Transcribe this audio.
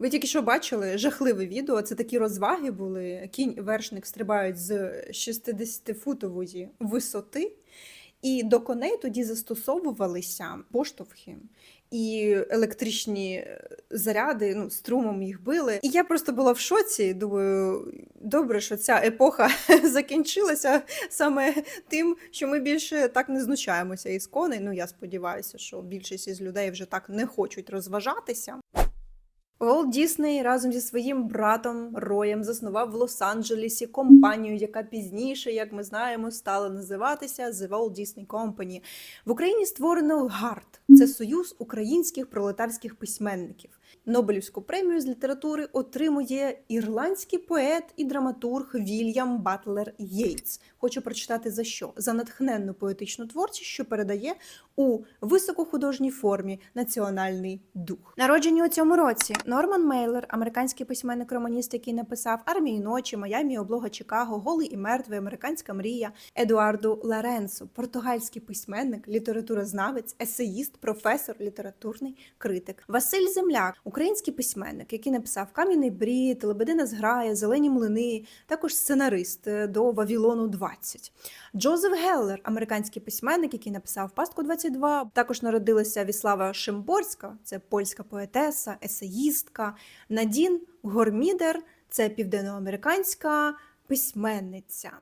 Ви тільки що бачили жахливе відео. Це такі розваги були. Кінь і вершник стрибають з 60-футової висоти, і до коней тоді застосовувалися поштовхи. І електричні заряди, ну, струмом їх били. І я просто була в шоці. Думаю, добре, що ця епоха закінчилася саме тим, що ми більше так не знущаємося із коней. Ну, я сподіваюся, що більшість із людей вже так не хочуть розважатися. Уолт Дісней разом зі своїм братом Роєм заснував в Лос-Анджелесі компанію, яка пізніше, як ми знаємо, стала називатися The Walt Disney Company. В Україні створено ГАРД це союз українських пролетарських письменників. Нобелівську премію з літератури отримує ірландський поет і драматург Вільям Батлер Єйтс. Хочу прочитати за що? За натхненну поетичну творчість, що передає у високохудожній формі національний дух. Народжені у цьому році Норман Мейлер, американський письменник-романіст, який написав Армії ночі, Майамі, облога Чикаго, Голий і мертвий, Американська мрія, Едуарду Ларенсо, португальський письменник, літературознавець, есеїст, професор, літературний критик. Василь Земляк, український письменник, який написав Кам'яний брід, Лебедина зграя, Зелені млини, також сценарист е, до Вавілону 20. Джозеф Геллер, американський письменник, який написав Пастку 22. Також народилася Віслава Шимборська, це польська поетеса, есеїстка. Надін Гормідер, це південноамериканська письменниця.